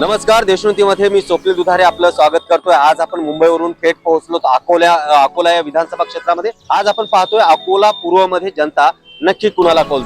नमस्कार देशोन्नतीमध्ये मी स्वप्नील दुधारे आपलं स्वागत करतोय. आज आपण मुंबईवरून थेट पोहोचलो अकोल्या अकोला या विधानसभा क्षेत्रामध्ये. आज आपण पाहतोय अकोला पूर्वमध्ये जनता नक्की कुणाला कौल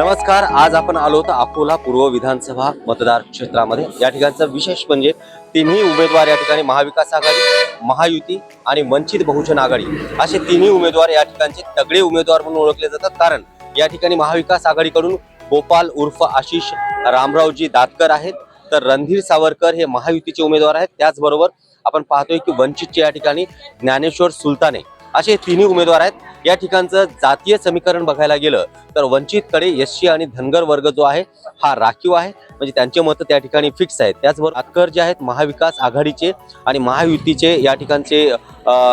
नमस्कार आज आपण आलो होतो अकोला पूर्व विधानसभा मतदार क्षेत्रामध्ये. या ठिकाणचं विशेष म्हणजे तिन्ही उमेदवार या ठिकाणी महाविकास आघाडी महायुती आणि वंचित बहुजन आघाडी असे तिन्ही उमेदवार या ठिकाणचे तगडे उमेदवार म्हणून ओळखले जातात. कारण या ठिकाणी महाविकास आघाडीकडून गोपाल उर्फ आशिष रामरावजी दातकर आहेत. तर रणधीर सावरकर हे महायुतीचे उमेदवार आहेत. त्याचबरोबर आपण पाहतोय की वंचितचे या ठिकाणी ज्ञानेश्वर सुलताने असे तिन्ही उमेदवार आहेत. या ठिकाणचं जातीय समीकरण बघायला गेलं तर वंचितकडे एससी आणि धनगर वर्ग जो आहे हा राखीव आहे. म्हणजे त्यांचे मतं त्या ठिकाणी फिक्स आहेत. त्याचबरोबर आतकर जे आहेत महाविकास आघाडीचे आणि महायुतीचे या ठिकाणचे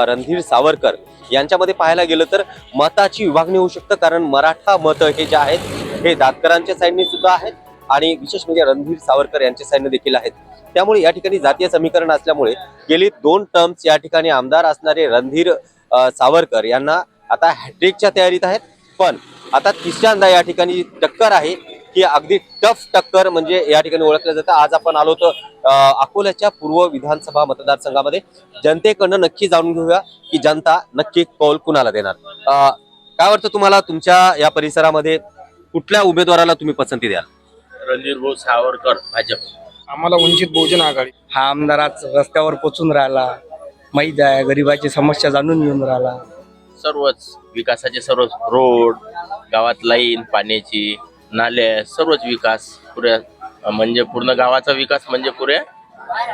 रणधीर सावरकर यांच्यामध्ये पाहायला गेलं तर मताची विभागणी होऊ शकतं. कारण मराठा मतं हे जे आहेत हे दातकरांच्या साईडने सुद्धा आहेत आणि विशेष म्हणजे रणधीर सावरकर यांच्या साईडने देखील आहेत. त्यामुळे या ठिकाणी जातीय समीकरण असल्यामुळे गेली दोन टर्म्स या ठिकाणी आमदार असणारे रणधीर सावरकर यांना आता हॅट्रिकच्या तयारीत आहेत. पण आता तिसऱ्यांदा या ठिकाणी टक्कर आहे की अगदी टफ टक्कर म्हणजे या ठिकाणी ओळखलं जातं. आज आपण आलो होतो अं, अकोल्याच्या पूर्व विधानसभा मतदारसंघामध्ये. जनतेकडनं नक्की जाणून घेऊया की जनता नक्की कौल कुणाला देणार? अं, काय वाटतं तुम्हाला? तुमच्या या परिसरामध्ये कुठल्या उमेदवाराला तुम्ही पसंती द्याल? रणधीर भाऊ सावरकर भाजप. आम्हाला वंचित बहुजन आघाडी. हा आमदार आज रस्त्यावर पोचून राहिला. माहीत आहे गरिबाची समस्या जाणून घेऊन राहिला. सर्वच विकासाचे सर्व रोड गावात लाईन पाण्याची नाल्या सर्वच विकास पुऱ्या म्हणजे पूर्ण गावाचा विकास म्हणजे पुऱ्या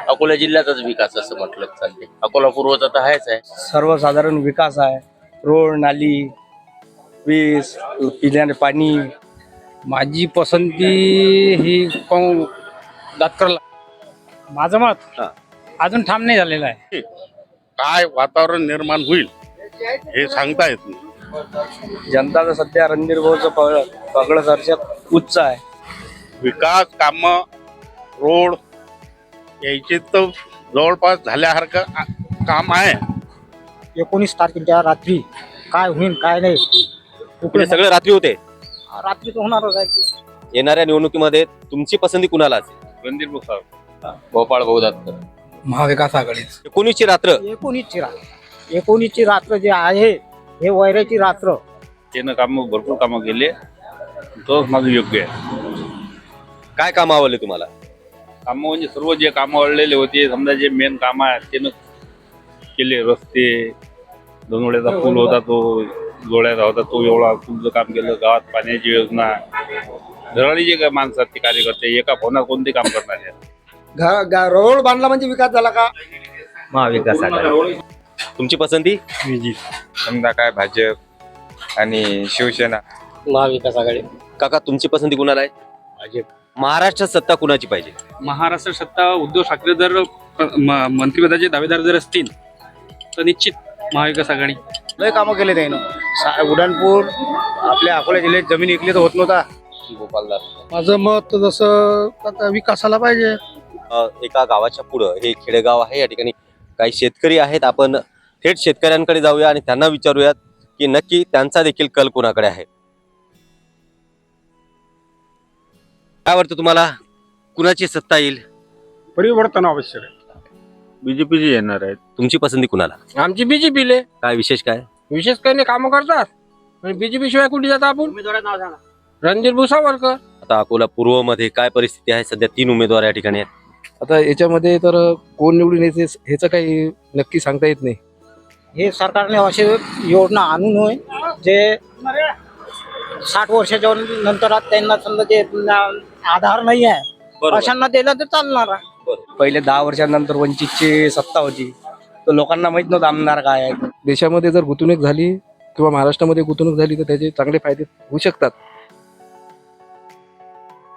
अकोला जिल्ह्याचाच विकास असं म्हटलं चालते. अकोला पूर्वचा तर आहेच आहे. सर्वसाधारण विकास आहे. रोड नाली वीज पिण्याचे पाणी. माझी पसंती ही कोण दातकरला. माझं मत. अजून ठाम नाही झालेलं आहे. काय वातावरण निर्माण होईल हे सांगता येत नाही. जनता तर सध्या रणधीर भाऊचं पगड पगड दर्शक उच्च आहे. विकास काम रोड यायचे तर जवळपास झाल्यासारखं आ- काम आहे. एकोणीस तारखेच्या रात्री काय होईल काय नाही. म्हणजे सगळे रात्री होते? रात्री तर होणारच आहे. ते. येणाऱ्या निवडणुकीमध्ये तुमची पसंती कुणाला असेल रणधीर भुसावळ गोपाळ भाऊ दातकर महाविकास आघाडी एकोणीसची रात्र. एकोणीसची रात्र. एकोणीसची रात्र जे आहे हे वैराची रात्र. त्यानं काम भरपूर कामं केले. तोच माझं योग्य आहे. काय काम आवडले तुम्हाला? कामं म्हणजे सर्व जे कामं अडलेले होते समजा जे मेन काम आहे त्यानं केले. रस्ते दोनवड्याचा पूल होता तो जोड्याचा होता तो एवढा पूलचं काम केलं. गावात पाण्याची योजना. धराळी जे काय माणसं आहेत ते कार्यकर्ते एका फोनात कोणते काम करणार रोड बांधला म्हणजे विकास झाला का? महाविकास आघाडी. तुमची पसंती? समजा काय भाजप आणि शिवसेना. महाविकास आघाडी. काका तुमची पसंती कुणाला आहे? महाराष्ट्रात सत्ता कुणाची पाहिजे? महाराष्ट्र सत्ता उद्धव ठाकरे जर म- मंत्रिपदाचे दावेदार जर असतील तर निश्चित महाविकास आघाडी. लय कामं केले त्यानं. सा- उड्डाणपूर आपल्या अकोला जिल्ह्यात जमीन विकली तर होत नव्हता. गोपाल दास माझं मत जसं आता विकासाला पाहिजे. एका गावाच्या पुढं. हे खेडेगाव आहे. या ठिकाणी काही शेतकरी आहेत. आपण थेट शेतकऱ्यांकडे जाऊया आणि त्यांना विचारूयात की नक्की त्यांचा देखील कल कोणाकडे आहे? काय वाटतं तुम्हाला? कुणाची सत्ता येईल? परिवर्तन आवश्यक आहे बीजेपीचे येणार आहेत. तुमची पसंती कुणाला? आमची बीजेपीले. काय विशेष काय? विशेष काही नाही. कामं करतात. बीजेपी शिवाय कुठे जाता आपण? रणधीर भाऊ सावरकर आता अकोला पूर्वमध्ये काय परिस्थिती आहे? सध्या तीन उमेदवार या ठिकाणी आहेत. आता याच्यामध्ये तर कोण निवडून येते ह्याचं काही नक्की सांगता येत नाही. हे सरकारने असे योजना आणून होय जे साठ वर्षाच्या नंतर त्यांना समजा जे आधार नाही आहे अशांना दिलं तर चालणार आहे. पहिले दहा वर्षानंतर वंचितची सत्ता होती तर लोकांना माहीत नव्हतं आमदार काय आहे. देशामध्ये जर गुंतवणूक झाली किंवा महाराष्ट्रामध्ये गुंतवणूक झाली तर त्याचे चांगले फायदे होऊ शकतात.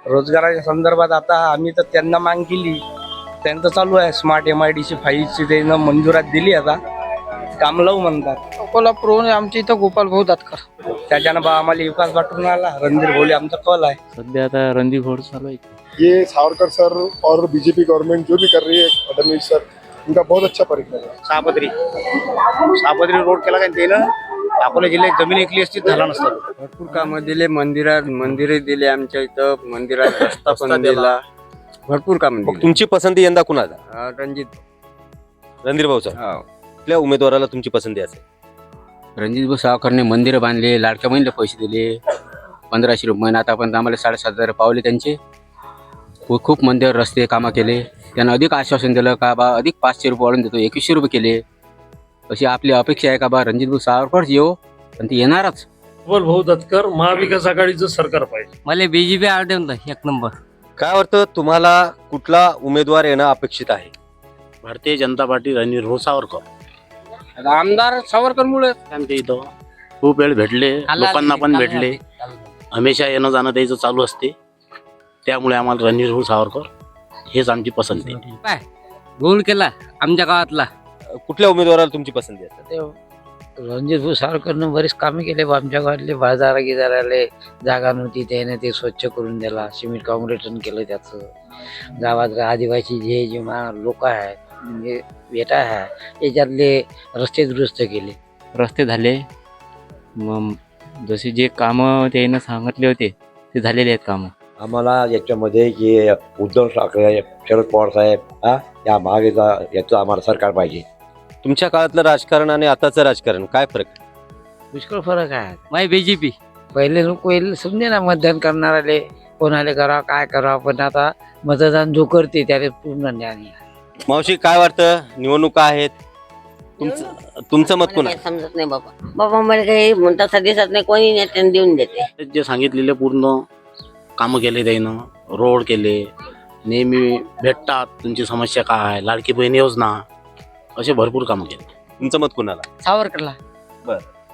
रोजगाराच्या संदर्भात आता आम्ही तर त्यांना माग केली. त्यांचं चालू आहे. Smart M I D C फाईव्हची त्यांना मंजुरात दिली आता. काम लावू म्हणतात. अकोला पूर्व आमच्या इथं गोपाल भाऊ दातकर. त्याच्यानं बा आम्हाला विकास वाटून राहिला रणधीर भोले आमचा कल आहे. सध्या आता रणदीप घोड चालू आहे. ये सावरकर सर और बीजेपी गवर्नमेंट जो भी कर रही है फडणवीस सर इनका बहुत अच्छा परिश्रम है। सापदरी सापदरी रोड केला काय त्यानं? अकोला जिल्ह्यात जमीन ऐकली असती झाला नसता. भरपूर कामं दिले मंदिरात मंदिरे दिले आमच्या इथं मंदिरात रस्ता पण दिला. भरपूर काम मग तुमची पसंती यंदा कुणाला रणजित. रणधीर भाऊ सर कुठल्या उमेदवाराला तुमची पसंती असेल? रणजित भाऊ सावकरने मंदिरं बांधले लाडक्या बहिणीला पैसे दिले पंधराशे रुपये महिना. आतापर्यंत आम्हाला साडेसात हजार पावले त्यांचे. खूप खूप मंदिर रस्ते कामं केले. त्यांना अधिक आश्वासन दिलं का बा अधिक पाचशे रुपये वाढून देतो एकवीसशे रुपये केले. अशी आपली अपेक्षा आहे का बा रणजित भाऊ येऊ पण ते येणारच. भाऊ दत्कर महाविकास आघाडीचं सरकार पाहिजे. मला बीजेपी आवडते एक नंबर. काय वाटतं तुम्हाला कुठला उमेदवार येणं अपेक्षित आहे? भारतीय जनता पार्टी रणवीर भाऊ सावरकर. आमदार सावरकरमुळे आमच्या इथं खूप वेळ भेटले लोकांना पण भेटले. हमेशा येणं जाणं द्यायचं चालू असते. त्यामुळे आम्हाला रणवीर भाऊ सावरकर हेच आमची पसंती. आहे गोल केला आमच्या गावातला. कुठल्या उमेदवाराला तुमची पसंती असेल रणजित भाऊ सावरकरनं बरेच कामे केले बा. आमच्या गावातले बाजारा गिजाराले जागा नव्हती त्याने ते स्वच्छ करून दिला. सिमेंट काँक्रिटन केलं त्याचं. गावात आदिवासी जे जे लोक आहेत म्हणजे बेटा आहे याच्यातले रस्ते दुरुस्त केले. रस्ते झाले. मग जसे जे कामं त्यानं सांगितले होते ते झालेले आहेत कामं. आम्हाला याच्यामध्ये जे उद्धव ठाकरे शरद पवार साहेब हा या महागाईचा याचं आम्हाला सरकार पाहिजे. तुमच्या काळातलं राजकारण आणि आताचं राजकारण काय फरक? आहे? पुष्कळ फरक आहे. माय बीजेपी पहिले लोक समजे ना मतदान करणारे कोणाला करा काय करा पण आता मतदान जो करते त्याला पूर्ण ज्ञान आहे. मावशी काय वाटतं? निवडणुका आहेत. तुमचं तुमचं मत कोण आहे समजत नाही बाबा. बाबा मला काही म्हणता दिसत नाही कोणी नेत्याने देऊन देते. जे सांगितलेले पूर्ण कामं केले त्यानं रोड केले नेहमी भेटतात तुमची समस्या काय आहे लाडकी बहीण योजना असे भरपूर कामं केले. तुमचं मत कोणाला? सावरकरला.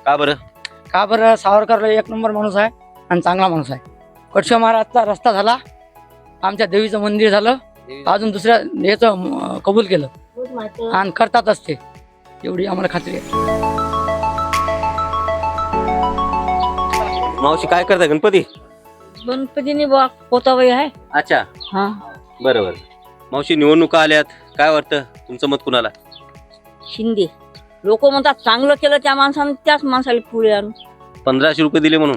का बरं? का बरं? सावरकरला एक नंबर माणूस आहे आणि चांगला माणूस आहे. कडशा महाराजचा रस्ता झाला. आमच्या देवीचं मंदिर झालं. अजून दुसऱ्या याचं अं, कबूल केलं. आणि करतातच ते एवढी आम्हाला खात्री आहे. मावशी काय करता गणपती? गणपतीने बा पोताबाई आहे. अच्छा. हा. बरोबर मावशी निवडणुका आल्यात. काय वाटतं? तुमचं मत कुणाला? शिंदे. लोक म्हणतात चांगलं केलं त्या माणसानं त्याच माणसाला पुढे आणून. पंधराशे रुपये दिले म्हणून?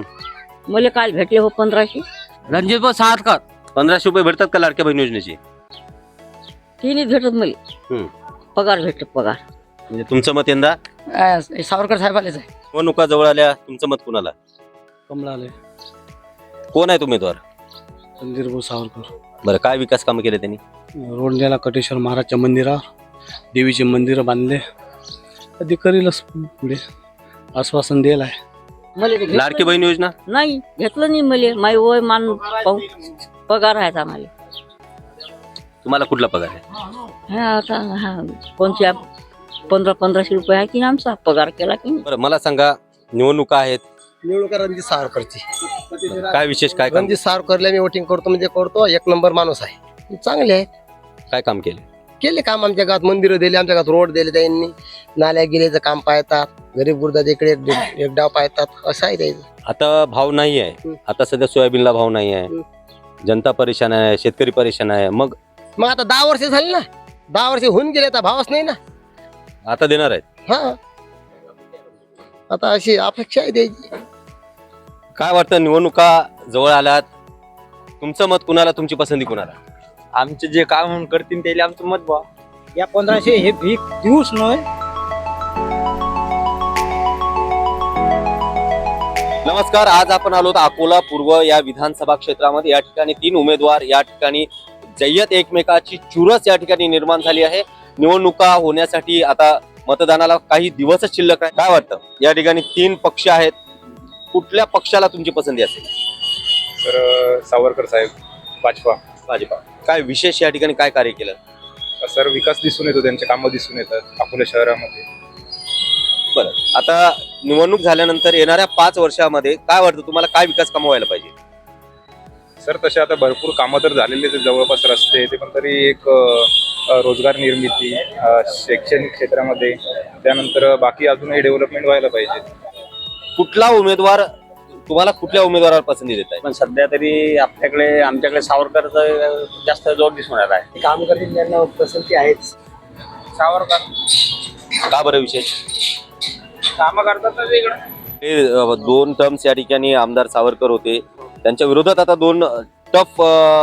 मला काल भेटले हो पंधराशे. रणजित भाऊ सावरकर पंधराशे रुपये भेटतात का लाडक्या बहीण योजनेचे? तिने भेटत मला. हम्म. पगार भेटत पगार. म्हणजे तुमचं मत यंदा? अं, सावरकर साहेबालेच आहे. निवडणुका जवळ आल्या? तुमचं मत कुणाला? कमलाले कोण आहे उमेदवार? रणधीर भाऊ सावरकर. बरं काय विकास कामं केले त्यांनी? रोड नेला कटेश्वर महाराजच्या मंदिरावर. देवीचे मंदिरं बांधले. कधी करीलच पुढे. आश्वासन दिलं आहे. मला ते भेटलं लाडकी बहीण योजना? नाही. घेतलं नाही मला. माय वय मान पाहून पगार आहे आम्हाला तुम्हाला कुठला पगार आहे? हा आता हा कोणत्या पंधरा पंधराशे रुपये आहे की आमचा? पगार केला की नाही. बरं मला सांगा निवडणुका आहेत. निवडणुका रणजित सावरकरची. काय विशेष काय काम? रणजित सावरकरला मी वोटिंग करतो म्हणजे करतो. एक नंबर माणूस आहे. चांगले आहे काय काम केले? केले काम आमच्या गावात मंदिरं दिले आमच्या गावात रोड दिले त्यांनी. नाल्या गिल्याचं काम पाहतात गरीब गुरदात इकडे एक एक डाव पाहतात असं आहे त्याचं आता भाव नाही आहे. आता सध्या सोयाबीनला भाव नाही आहे. जनता परेशान आहे शेतकरी परेशान आहे. मग मग आता दहा वर्ष झाली ना? दहा वर्ष होऊन गेले आता भावच नाही ना? आता देणार आहेत. हा. आता अशी अपेक्षा आहे द्यायची काय वाटतं निवडणुका जवळ आल्यात? तुमचं मत कुणाला तुमची पसंती कुणाला? आमचे जे काम म्हणून करतील त्याला आमचं मत बा. या पंधराशे हे भीक देऊच नाही नमस्कार आज आपण आलो अकोला पूर्व या विधानसभा क्षेत्रामध्ये. या ठिकाणी तीन उमेदवार या ठिकाणी जय्यत एकमेकाची चुरस या ठिकाणी निर्माण झाली आहे. निवडणुका होण्यासाठी आता मतदानाला काही दिवसच शिल्लक आहे काय वाटतं? या ठिकाणी तीन पक्ष आहेत. कुठल्या पक्षाला तुमची पसंती असेल? तर सावरकर साहेब भाजपा. भाजपा. काय विशेष या ठिकाणी काय कार्य केलं? सर विकास दिसून येतो त्यांचे कामं दिसून येतात अकोला शहरामध्ये. बरं. आता निवडणूक झाल्यानंतर येणाऱ्या पाच वर्षामध्ये काय वाटतं तुम्हाला काय विकास कामं व्हायला पाहिजे? सर तसे आता भरपूर कामं तर झालेले आहेत जवळपास रस्ते ते पण तरी एक अ, रोजगार निर्मिती अ, शैक्षणिक क्षेत्रामध्ये त्यानंतर बाकी अजूनही डेव्हलपमेंट व्हायला पाहिजे. कुठला उमेदवार तुम्हाला कुठल्या उमेदवाराला पसंती देत आहे? पण सध्या तरी आपल्याकडे आमच्याकडे सावरकरचं जास्त जोर दिसून राहिला आहे. काम करतील त्यांना पसंती आहेच. सावरकर. का बरं विशेष? कामं करतात ना ते इकडं. हे अ, दोन टर्म्स या ठिकाणी आमदार सावरकर होते. त्यांच्या विरोधात आता दोन टफ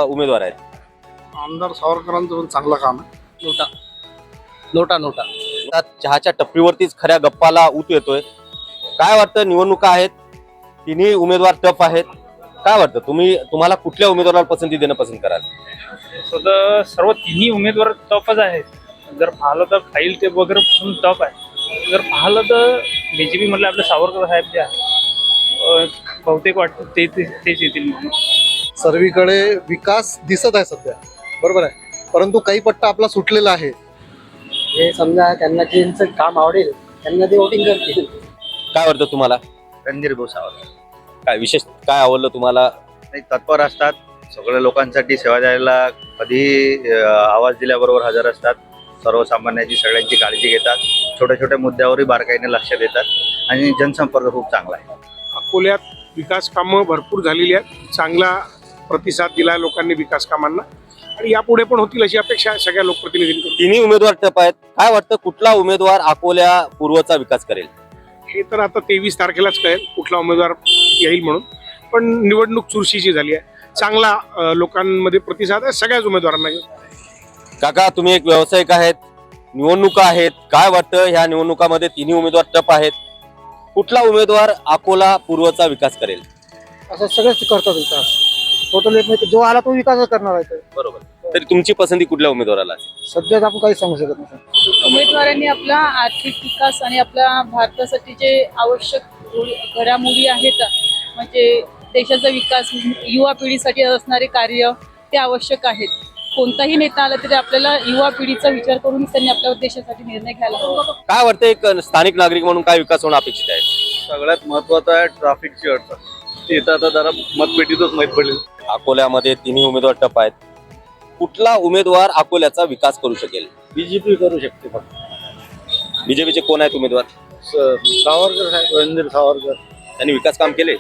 उमेदवार आहेत. आमदार सावरकरांचं पण चांगलं काम आहे. नोटा. नोटा नोटा. आता चहाच्या टपरीवरतीच खऱ्या गप्पाला ऊत येतोय. काय वाटतं निवडणुका आहेत? तिन्ही उमेदवार टफ आहेत. काय वाटतं? तुम्ही तुम्हाला कुठल्या उमेदवाराला पसंती देणं पसंत कराल? स्वतः सर्व तिन्ही उमेदवार टफच आहेत. जर पाहिलं तर फाईल ते वगैरे पण टफ आहे. जर पाहिलं तर बीजेपी मधले आपले सावरकर साहेब जे आहे बहुतेक वाटतं ते ते- तेच येतील म्हणून. सर्वीकडे विकास दिसत आहे सध्या. बरोबर आहे. परंतु काही पट्टा आपला सुटलेला आहे. हे समजा त्यांना ज्यांचं काम आवडेल त्यांना ते वोटिंग करतील. काय वाटतं तुम्हाला? रणधीर भाऊ सावरकर काय विशेष काय आवडलं तुम्हाला? नाही तत्पर असतात. सगळ्या लोकांसाठी सेवा द्यायला कधी आवाज दिल्याबरोबर हजर असतात. सर्वसामान्यांची सगळ्यांची काळजी घेतात. छोट्या छोट्या मुद्द्यावरही बारकाईने लक्ष देतात. आणि जनसंपर्क खूप चांगला आहे. अकोल्यात विकास कामं भरपूर झालेली आहेत. चांगला प्रतिसाद दिला लोकांनी विकास कामांना. आणि यापुढे पण होतील अशी अपेक्षा आहे सगळ्या लोकप्रतिनिधींकडून. तिन्ही उमेदवार टप आहेत. काय वाटतं कुठला उमेदवार अकोल्या पूर्वचा विकास करेल? हे तर आता तेवीस तारखेलाच कळेल कुठला उमेदवार येईल म्हणून. पण निवडणूक चुरशीची झाली आहे. चांगला लोकांमध्ये प्रतिसाद आहे. सगळ्याच उमेदवारांना काका तुम्ही एक व्यावसायिक आहेत. निवडणुका आहेत. काय वाटतं? ह्या निवडणुकामध्ये तिन्ही उमेदवार टप आहेत. कुठला उमेदवार अकोला पूर्वचा विकास करेल? असं सगळेच करतात विकास. टोटल जो आला तो विकासच करणार आहे. बरोबर. तरी तुमची पसंती कुठल्या उमेदवाराला आहे? सध्याच आपण काही सांगू शकत नाही. उमेदवारांनी आपला आर्थिक विकास आणि आपल्या भारतासाठी जे आवश्यक घोडी- घडामोडी आहेत म्हणजे देशाचा विकास युवा पिढीसाठी असणारे कार्य ते आवश्यक आहेत. कोणताही नेता आला तरी आपल्याला युवा पिढीचा विचार करूनच त्यांनी आपल्या देशासाठी निर्णय घ्यायला हवा. काय वाटतं एक स्थानिक नागरिक म्हणून काय विकास होणं अपेक्षित आहे? सगळ्यात महत्वाचं आहे ट्रॅफिकची अडचण. ते तर आता जरा मतपेटीतच माहीत पडेल. अकोल्यामध्ये तिन्ही उमेदवार टप आहेत. कुठला उमेदवार अकोल्याचा विकास करू शकेल? बीजेपी करू शकते फक्त. बीजेपीचे कोण आहेत उमेदवार? सावरकर साहेब रणधीर सावरकर. त्यांनी विकास काम केले?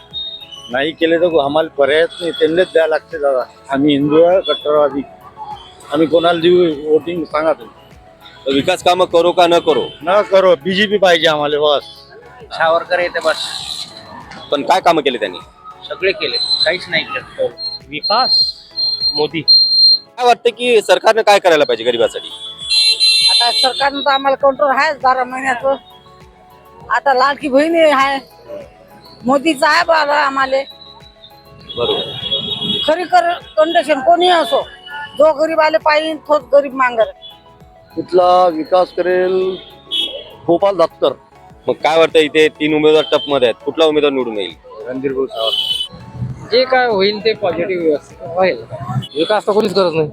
नाही केले तर आम्हाला पर्यायच नाही. त्यांनाच द्यायला लागते दादा. आम्ही हिंदू आहे कट्टरवादी. आम्ही कोणाला देऊ वोटिंग सांगा तुम्ही. तर विकास कामं करो का न करो? न करो. बीजेपी पाहिजे आम्हाला बस. सावरकर येते बस. पण काय कामं केले त्यांनी? सगळे केले. काहीच नाही केलं. विकास मोदी. काय वाटतं की सरकारनं काय करायला पाहिजे गरिबासाठी? आता सरकारनं तर आम्हाला कंट्रोल आहे बारा महिन्याचं. आता लाडकी बहीण आहे. मोदीचं आहे बाबा आम्हाला. बरोबर. खरी कर कंडिशन कोणी असो जो गरीब आले पाहिजे तोच गरीब मांगर तिथला विकास करेल गोपाल दत्तर. मग काय वाटतं इथे तीन उमेदवार टपमध्ये आहेत? कुठला उमेदवार निवडून येईल? रणधीर भाऊ जे काय होईल ते पॉझिटिव्ह होईल. विकास तर कोणीच करत नाही.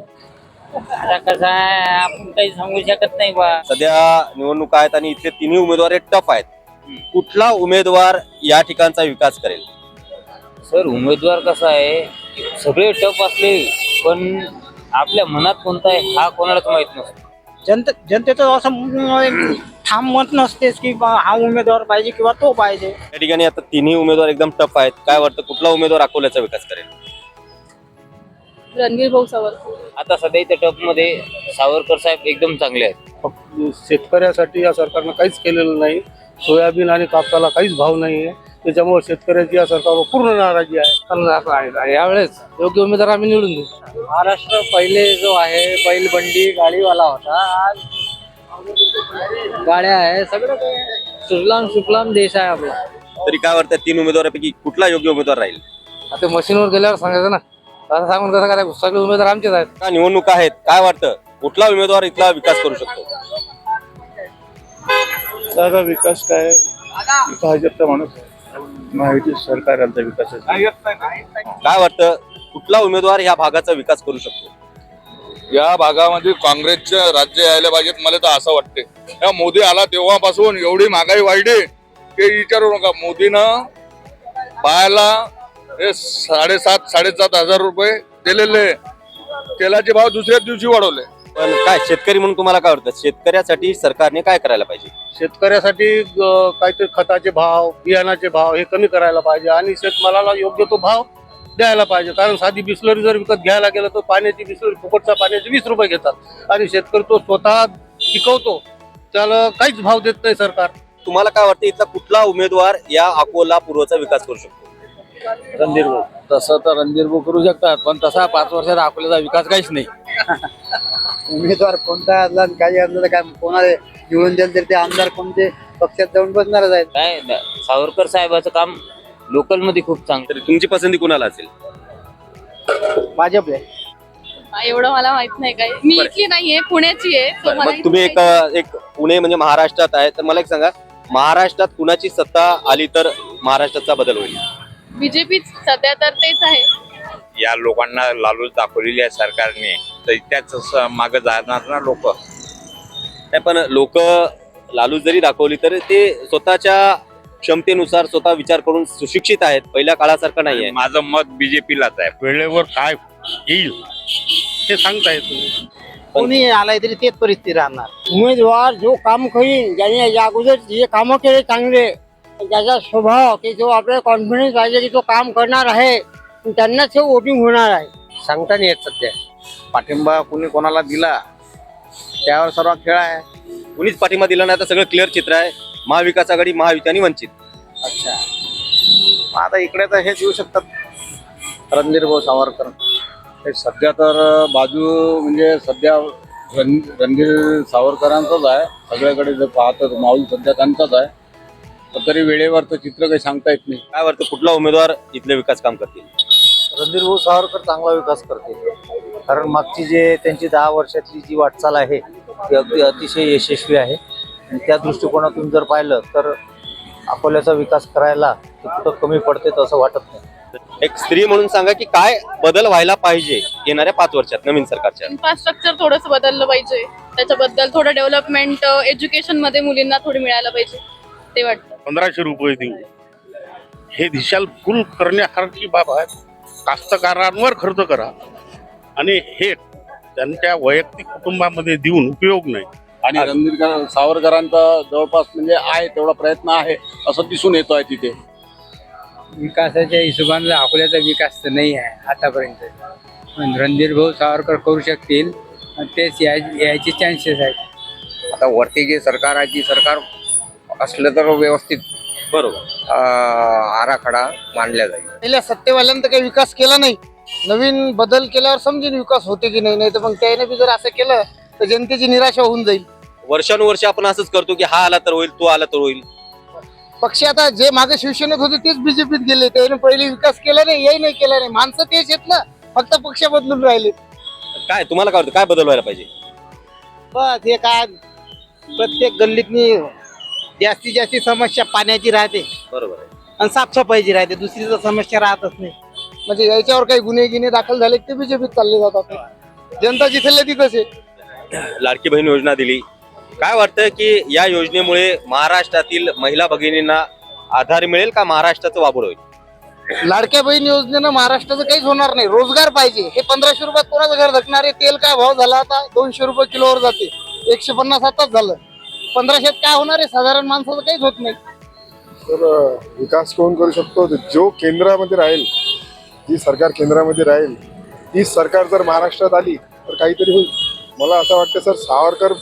आता कसं आहे आपण काही सांगू शकत नाही बा. सध्या निवडणुका आहेत आणि इथले तिन्ही उमेदवार हे टफ आहेत. कुठला उमेदवार या ठिकाणचा विकास करेल? सर उमेदवार कसा आहे सगळे टप असले पण आपल्या मनात कोणता आहे हा कोणालाच माहीत नसतो. जनते जनतेचं असं ठाम मत नसतेच की बा हा उमेदवार पाहिजे किंवा तो पाहिजे. या ठिकाणी आता तिन्ही उमेदवार एकदम टफ आहेत. काय वाटतं कुठला उमेदवार अकोल्याचा विकास करेल? रणवीर भाऊ सावरकर आता सध्या इथे टपमध्ये सावरकर साहेब एकदम चांगले आहेत. शेतकऱ्यासाठी या सरकारनं काहीच केलेलं नाही. सोयाबीन आणि कापसाला काहीच भाव नाही आहे त्याच्यामुळे शेतकऱ्याची या सरकारवर पूर्ण नाराजी आहे. यावेळेस योग्य उमेदवार आम्ही निवडून देऊ. महाराष्ट्र पहिले जो आहे बैलबंडी गाडीवाला होता. आज गाड्या आहे सगळं काही सुजलाम सुफलाम देश आहे आपला. तरी काय वाटतं तीन उमेदवारापैकी कुठला योग्य उमेदवार राहील? आता मशीनवर गेल्यावर सांगायचं ना. असं सांगून कसं काय सगळे उमेदवार आमचेच आहेत. का निवडणुका आहेत? काय वाटतं? कुठला उमेदवार इथला विकास करू शकतो? दादा विकास काय? भाजपचा माणूस महायुती सरकार आमचा विकास काय वाटतं? कुठला उमेदवार या भागाचा विकास करू शकतो? या भागामध्ये काँग्रेसचे राज्य यायला पाहिजेत मला तर असं वाटते या मोदी आला तेव्हापासून एवढी महागाई वाढली की विचारू नका. मोदीनं बायाला हे साडेसात साडेसात हजार रुपये दिलेले. तेलाचे भाव दुसऱ्याच दिवशी वाढवले. पण काय शेतकरी म्हणून तुम्हाला काय वाटतं? शेतकऱ्यासाठी सरकारने काय करायला पाहिजे? शेतकऱ्यासाठी अं, काहीतरी खताचे भाव बियाणाचे भाव हे कमी करायला पाहिजे आणि शेतमालाला योग्य तो भाव द्यायला पाहिजे. कारण साधी बिस्लरी जर विकत घ्यायला गेलं तर पाण्याची बिस्लरी फुकटचा पाण्याचे वीस रुपये घेतात. आणि शेतकरी तो स्वतः पिकवतो. त्याला काहीच भाव देत नाही सरकार. तुम्हाला काय वाटतं इथला कुठला उमेदवार या अकोला पूर्वचा विकास करू शकतो? रणधीर भाऊ. तसं तर रणधीर भाऊ करू शकतात पण तसा पाच वर्षात अकोल्याचा विकास काहीच नाही. उमेदवार कोणता असला आणि काही असलं तर काय कोणाला निवडून द्याल तर ते आमदार कोणते पक्षात जाऊन बसणारच आहेत. काय सावरकर साहेबाचं काम लोकलमध्ये खूप चांगलं. तर तुमची पसंती कुणाला असेल? भाजप एवढं मला माहीत नाही काय मी इथली नाहीये पुण्याची आहे. so मला मग तुम्ही एक एक पुणे म्हणजे महाराष्ट्रात आहे तर मला एक सांगा महाराष्ट्रात कुणाची सत्ता आली तर महाराष्ट्राचा बदल होईल? बीजेपी सध्या तर तेच आहे. या लोकांना लालूच दाखवलेली आहे सरकारने. तर त्याच मागे जाणार ना लोक. नाही पण लोक लालू जरी दाखवली तर ते स्वतःच्या क्षमतेनुसार स्वतः विचार करून सुशिक्षित आहेत. पहिल्या काळासारखं नाही आहे. माझं मत बीजेपीलाच आहे. वेळेवर काय येईल हे सांगता येत नाही. कोणी आलाय तरी तेच परिस्थिती राहणार. उमेदवार जो काम करीन ज्याने या अगोदर जे कामं केले चांगले ज्याचा स्वभाव की जो आपल्याला कॉन्फिडन्स पाहिजे की तो काम करणार आहे त्यांनाच हे वोटिंग होणार आहे. सांगता नाही येत सध्या. पाठिंबा कोणी कोणाला दिला त्यावर सर्व खेळ आहे. कुणीच पाठिंबा दिला नाही तर सगळं क्लिअर चित्र आहे. महाविकास आघाडी आणि वंचित. अच्छा. आता इकडे तर हे देऊ शकतात. रणधीर भाऊ सावरकर. हे सध्या तर बाजू म्हणजे सध्या रण रणधीर सावरकरांचाच आहे. सगळ्याकडे जर पाहतो तर माऊल सध्या त्यांचाच आहे. पण तरी वेळेवर तर चित्र काही सांगता येत नाही. काय वाटतं कुठला उमेदवार इथले विकास काम करतील? रणधीर भाऊ सावरकर चांगला विकास करते कारण मागची जे त्यांची दहा वर्षातली जी वाटचाल आहे ती अगदी अतिशय यशस्वी आहे. आणि त्या दृष्टिकोनातून जर पाहिलं तर अकोल्याचा विकास करायला ते कुठं कमी पडते असं वाटत नाही. एक स्त्री म्हणून सांगा की काय बदल व्हायला पाहिजे येणाऱ्या पाच वर्षात नवीन सरकारच्या? इन्फ्रास्ट्रक्चर थोडंसं बदललं पाहिजे. त्याच्याबद्दल थोडं डेव्हलपमेंट एज्युकेशनमध्ये मुलींना थोडी मिळायला पाहिजे. ते वाटतं. पंधराशे रुपये देऊ. हे दिशाल फुल करण्यासारखी बाब आहे. कास्तकारांवर खर्च करा. आणि हे त्यांच्या वैयक्तिक कुटुंबामध्ये देऊन उपयोग नाही. आणि रणधीर सावरकरांचा जवळपास म्हणजे आहे तेवढा प्रयत्न आहे असं दिसून येतो आहे तिथे. विकासाच्या हिशोबाने अकोल्याचा विकास तर नाही आहे आतापर्यंत. पण रणधीर भाऊ सावरकर करू शकतील. आणि तेच या यायचे चान्सेस आहेत. आता वरती जे सरकार आहे जी सरकार असलं तर व्यवस्थित बरोबर. आराखडा मांडला जाईल. पहिल्या सत्तेवाल्यांनी तर काही विकास केला नाही. नवीन बदल केल्यावर समजेन विकास होते की नाही नाही तर मग त्याने बी जर असं केलं तर जनतेची निराशा होऊन जाईल. वर्षानुवर्ष आपण असंच करतो की हा आला तर होईल तो आला तर होईल. पक्ष आता जे मागे शिवसेनेत होते तेच बीजेपीत गेले. त्याने पहिले विकास केला नाही याही नाही केला नाही. माणसं तेच येत ना फक्त पक्ष बदलून राहिले. काय तुम्हाला काय वाटतं? काय बदल व्हायला पाहिजे? बस हे काय प्रत्येक गल्लीतनी जास्तीत जास्त समस्या पाण्याची राहते. बरोबर आहे. आणि साफसफाईची राहते. दुसरी तर समस्या राहतच नाही. म्हणजे याच्यावर काही गुन्हे गिन्हे दाखल झाले की ते बीजेपीत चालले जातात. जनता जिथे तिथंच आहे लाडकी बहीण योजना दिली. काय वाटतं की या योजनेमुळे महाराष्ट्रातील महिला भगिनींना आधार मिळेल का महाराष्ट्राचं वाबड होईल? लाडक्या बहीण योजनेनं महाराष्ट्राचं काहीच होणार नाही. रोजगार पाहिजे. हे पंधराशे रुपयात कोणाचं घर धकणारे तेल काय भाव झाला? आता दोनशे रुपये किलोवर जाते. एकशे पन्नास आताच झालं. पंधराशेत काय होणार आहे? साधारण माणसाचं काहीच होत नाही. तर विकास कोण करू शकतो? जो केंद्रामध्ये राहील जी सरकार केंद्रामध्ये राहील ती सरकार जर महाराष्ट्रात आली तर काहीतरी होईल. मला असं वाटतं सर सावरकर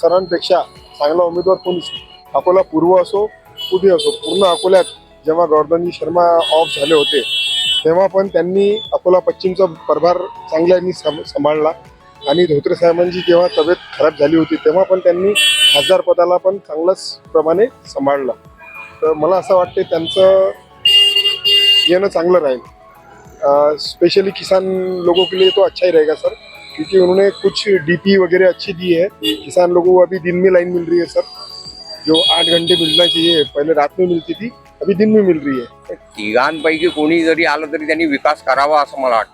सरांपेक्षा चांगला उमेदवार कोणीच नाही. अकोला पूर्व असो कुठे असो पूर्ण अकोल्यात जेव्हा गौरधनजी शर्मा ऑफ झाले होते तेव्हा पण त्यांनी अकोला पश्चिमचा प्रभार चांगल्यानी सम सांभाळला. आणि धोत्रे साहेबांची जेव्हा तब्येत खराब झाली होती तेव्हा पण त्यांनी खासदार पदाला पण चांगल्याच प्रमाणे सांभाळलं. तर मला असं वाटते त्यांचं येणं चांगलं राहील. स्पेशली किसान लोगों के लिए तो अच्छा ही रहेगा सर. क्योंकि उन्होंने कुछ डीपी वगैरह अच्छी दी है. किसान लोगों को अभी दिन में लाइन मिल रही है सर. जो आठ घंटे मिलना चाहिए पहले रात में मिलती थी अभी दिन में मिल रही है. तिघांपैकी कोणी जरी आलं तरी त्यांनी विकास करावा असं मला वाटतं.